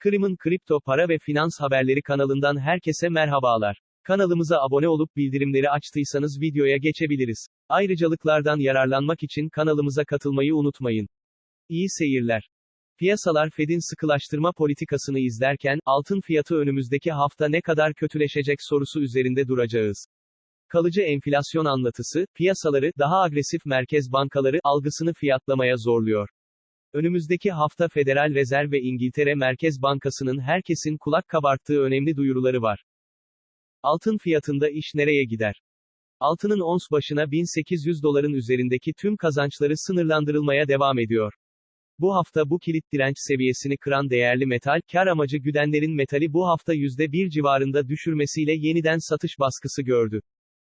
Kırım'ın kripto para ve finans haberleri kanalından herkese merhabalar. Kanalımıza abone olup bildirimleri açtıysanız videoya geçebiliriz. Ayrıcalıklardan yararlanmak için kanalımıza katılmayı unutmayın. İyi seyirler. Piyasalar Fed'in sıkılaştırma politikasını izlerken, altın fiyatı önümüzdeki hafta ne kadar kötüleşecek sorusu üzerinde duracağız. Kalıcı enflasyon anlatısı, piyasaları, daha agresif merkez bankaları, algısını fiyatlamaya zorluyor. Önümüzdeki hafta Federal Rezerv ve İngiltere Merkez Bankası'nın herkesin kulak kabarttığı önemli duyuruları var. Altın fiyatında iş nereye gider? Altının ons başına 1800 doların üzerindeki tüm kazançları sınırlandırılmaya devam ediyor. Bu hafta bu kilit direnç seviyesini kıran değerli metal, kar amacı güdenlerin metali bu hafta %1 civarında düşürmesiyle yeniden satış baskısı gördü.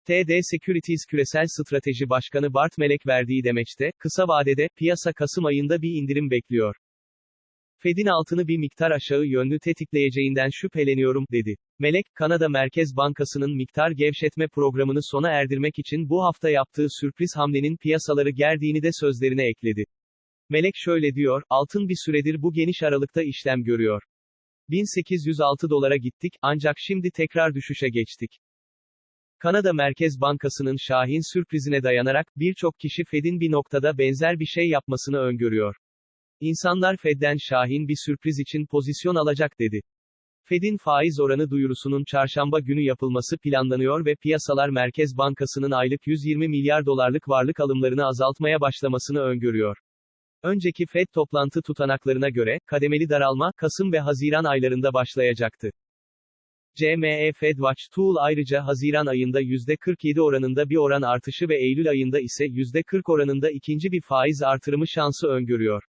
TD Securities Küresel Strateji Başkanı Bart Melek verdiği demeçte, kısa vadede, piyasa Kasım ayında bir indirim bekliyor. Fed'in altını bir miktar aşağı yönlü tetikleyeceğinden şüpheleniyorum, dedi. Melek, Kanada Merkez Bankası'nın miktar gevşetme programını sona erdirmek için bu hafta yaptığı sürpriz hamlenin piyasaları gerdiğini de sözlerine ekledi. Melek şöyle diyor, altın bir süredir bu geniş aralıkta işlem görüyor. 1806 dolara gittik, ancak şimdi tekrar düşüşe geçtik. Kanada Merkez Bankası'nın şahin sürprizine dayanarak, birçok kişi Fed'in bir noktada benzer bir şey yapmasını öngörüyor. İnsanlar Fed'den şahin bir sürpriz için pozisyon alacak dedi. Fed'in faiz oranı duyurusunun çarşamba günü yapılması planlanıyor ve piyasalar Merkez Bankası'nın aylık 120 milyar dolarlık varlık alımlarını azaltmaya başlamasını öngörüyor. Önceki Fed toplantı tutanaklarına göre, kademeli daralma, Kasım ve Haziran aylarında başlayacaktı. CME FedWatch Tool ayrıca Haziran ayında %47 oranında bir oran artışı ve Eylül ayında ise %40 oranında ikinci bir faiz artırımı şansı öngörüyor.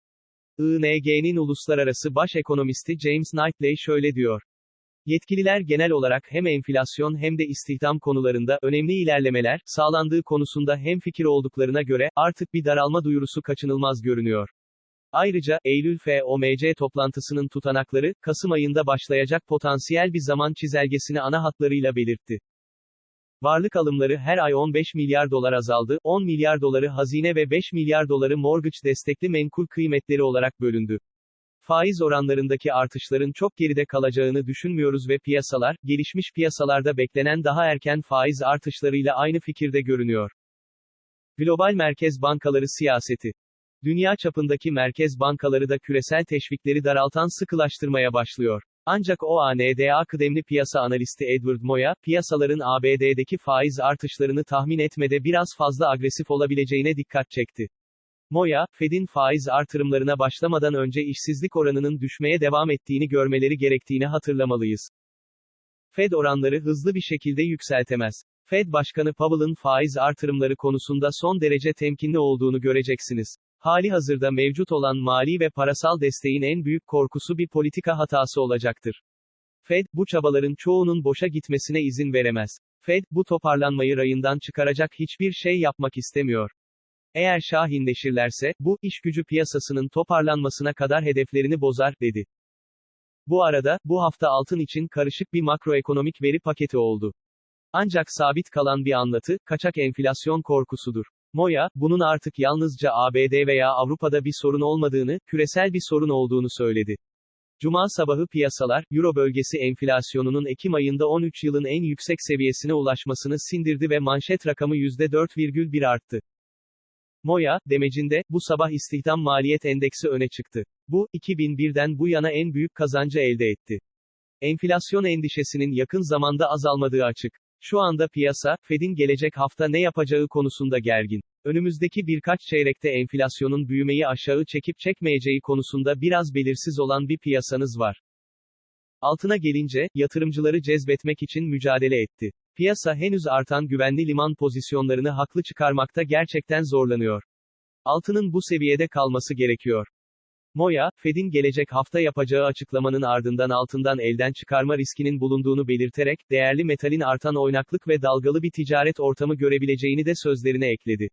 ING'nin uluslararası baş ekonomisti James Knightley şöyle diyor. Yetkililer genel olarak hem enflasyon hem de istihdam konularında önemli ilerlemeler sağlandığı konusunda hemfikir olduklarına göre artık bir daralma duyurusu kaçınılmaz görünüyor. Ayrıca, Eylül FOMC toplantısının tutanakları, Kasım ayında başlayacak potansiyel bir zaman çizelgesini ana hatlarıyla belirtti. Varlık alımları her ay 15 milyar dolar azaldı, 10 milyar doları hazine ve 5 milyar doları mortgage destekli menkul kıymetleri olarak bölündü. Faiz oranlarındaki artışların çok geride kalacağını düşünmüyoruz ve piyasalar, gelişmiş piyasalarda beklenen daha erken faiz artışlarıyla aynı fikirde görünüyor. Global merkez bankaları siyaseti Dünya çapındaki merkez bankaları da küresel teşvikleri daraltan sıkılaştırmaya başlıyor. Ancak o ANDA kıdemli piyasa analisti Edward Moya, piyasaların ABD'deki faiz artışlarını tahmin etmede biraz fazla agresif olabileceğine dikkat çekti. Moya, Fed'in faiz artırımlarına başlamadan önce işsizlik oranının düşmeye devam ettiğini görmeleri gerektiğini hatırlamalıyız. Fed oranları hızlı bir şekilde yükseltemez. Fed Başkanı Powell'ın faiz artırımları konusunda son derece temkinli olduğunu göreceksiniz. Hali hazırda mevcut olan mali ve parasal desteğin en büyük korkusu bir politika hatası olacaktır. Fed, bu çabaların çoğunun boşa gitmesine izin veremez. Fed, bu toparlanmayı rayından çıkaracak hiçbir şey yapmak istemiyor. Eğer şahinleşirlerse, bu, iş gücü piyasasının toparlanmasına kadar hedeflerini bozar, dedi. Bu arada, bu hafta altın için karışık bir makroekonomik veri paketi oldu. Ancak sabit kalan bir anlatı, kaçak enflasyon korkusudur. Moya, bunun artık yalnızca ABD veya Avrupa'da bir sorun olmadığını, küresel bir sorun olduğunu söyledi. Cuma sabahı piyasalar, Euro bölgesi enflasyonunun Ekim ayında 13 yılın en yüksek seviyesine ulaşmasını sindirdi ve manşet rakamı %4,1 arttı. Moya, demecinde, bu sabah istihdam maliyet endeksi öne çıktı. Bu, 2001'den bu yana en büyük kazancı elde etti. Enflasyon endişesinin yakın zamanda azalmadığı açık. Şu anda piyasa, Fed'in gelecek hafta ne yapacağı konusunda gergin. Önümüzdeki birkaç çeyrekte enflasyonun büyümeyi aşağı çekip çekmeyeceği konusunda biraz belirsiz olan bir piyasanız var. Altına gelince, yatırımcıları cezbetmek için mücadele etti. Piyasa henüz artan güvenli liman pozisyonlarını haklı çıkarmakta gerçekten zorlanıyor. Altının bu seviyede kalması gerekiyor. Moya, Fed'in gelecek hafta yapacağı açıklamanın ardından altından elden çıkarma riskinin bulunduğunu belirterek, değerli metalin artan oynaklık ve dalgalı bir ticaret ortamı görebileceğini de sözlerine ekledi.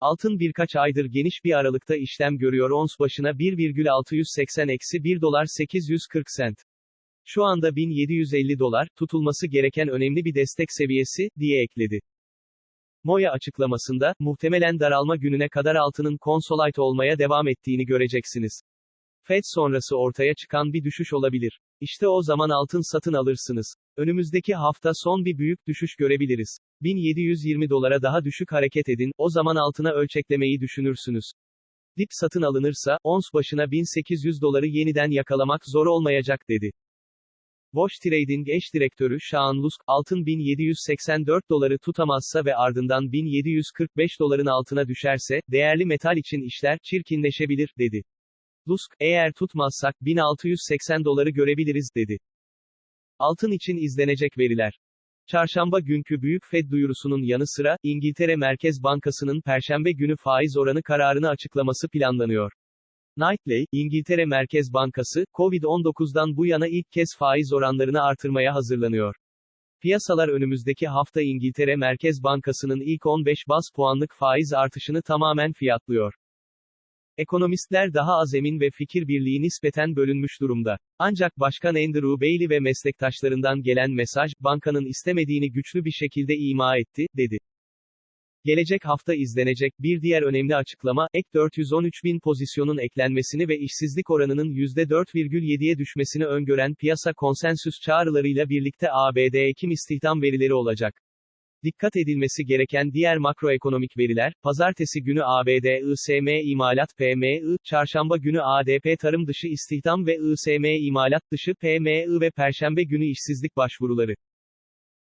Altın birkaç aydır geniş bir aralıkta işlem görüyor ons başına 1,680-1 dolar 840 sent. Şu anda 1750 dolar, tutulması gereken önemli bir destek seviyesi, diye ekledi. Moya açıklamasında, muhtemelen daralma gününe kadar altının konsolite olmaya devam ettiğini göreceksiniz. Fed sonrası ortaya çıkan bir düşüş olabilir. İşte o zaman altın satın alırsınız. Önümüzdeki hafta son bir büyük düşüş görebiliriz. 1720 dolara daha düşük hareket edin, o zaman altına ölçeklemeyi düşünürsünüz. Dip satın alınırsa, ons başına 1800 doları yeniden yakalamak zor olmayacak dedi. Wash Trading eş direktörü Sean Lusk, altın 1784 doları tutamazsa ve ardından 1745 doların altına düşerse, değerli metal için işler çirkinleşebilir, dedi. Lusk, eğer tutmazsak 1680 doları görebiliriz, dedi. Altın için izlenecek veriler. Çarşamba günkü büyük Fed duyurusunun yanı sıra, İngiltere Merkez Bankası'nın Perşembe günü faiz oranı kararını açıklaması planlanıyor. Knightley, İngiltere Merkez Bankası, Covid-19'dan bu yana ilk kez faiz oranlarını artırmaya hazırlanıyor. Piyasalar önümüzdeki hafta İngiltere Merkez Bankası'nın ilk 15 bas puanlık faiz artışını tamamen fiyatlıyor. Ekonomistler daha az emin ve fikir birliği nispeten bölünmüş durumda. Ancak Başkan Andrew Bailey ve meslektaşlarından gelen mesaj, bankanın istemediğini güçlü bir şekilde ima etti, dedi. Gelecek hafta izlenecek bir diğer önemli açıklama, ek 413 bin pozisyonun eklenmesini ve işsizlik oranının %4,7'ye düşmesini öngören piyasa konsensüs çağrılarıyla birlikte ABD Ekim istihdam verileri olacak. Dikkat edilmesi gereken diğer makroekonomik veriler, pazartesi günü ABD ISM imalat PMI, çarşamba günü ADP tarım dışı istihdam ve ISM imalat dışı PMI ve perşembe günü işsizlik başvuruları.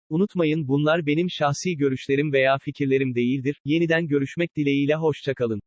Unutmayın bunlar benim şahsi görüşlerim veya fikirlerim değildir. Yeniden görüşmek dileğiyle hoşçakalın.